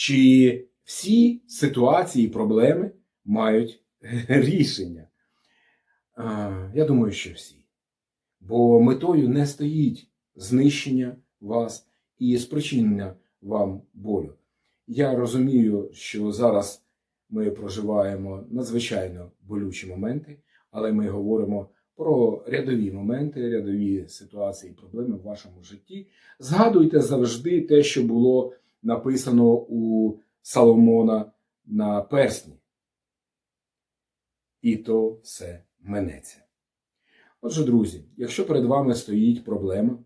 Чи всі ситуації і проблеми мають рішення? Я думаю, що всі. Бо метою не стоїть знищення вас і спричинення вам болю. Я розумію, що зараз ми проживаємо надзвичайно болючі моменти, але ми говоримо про рядові моменти, рядові ситуації проблеми в вашому житті. Згадуйте завжди те, що було написано у Соломона на персні. І то все минеться. Отже, друзі, якщо перед вами стоїть проблема,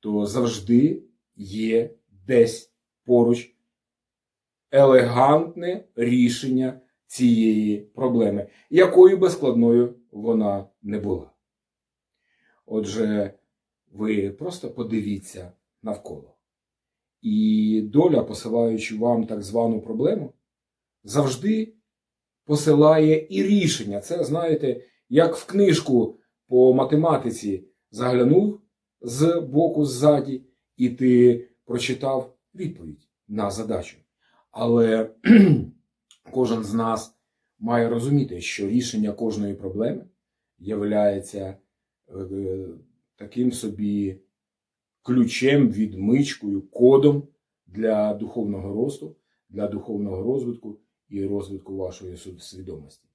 то завжди є десь поруч елегантне рішення цієї проблеми, якою би складною вона не була. Отже, ви просто подивіться навколо. І доля, посилаючи вам так звану проблему, завжди посилає і рішення. Це, знаєте, як в книжку по математиці заглянув з боку ззаді, і ти прочитав відповідь на задачу. Але кожен з нас має розуміти, що рішення кожної проблеми являється е, таким собі ключем, відмичкою, кодом для духовного росту, для духовного розвитку і розвитку вашої свідомості.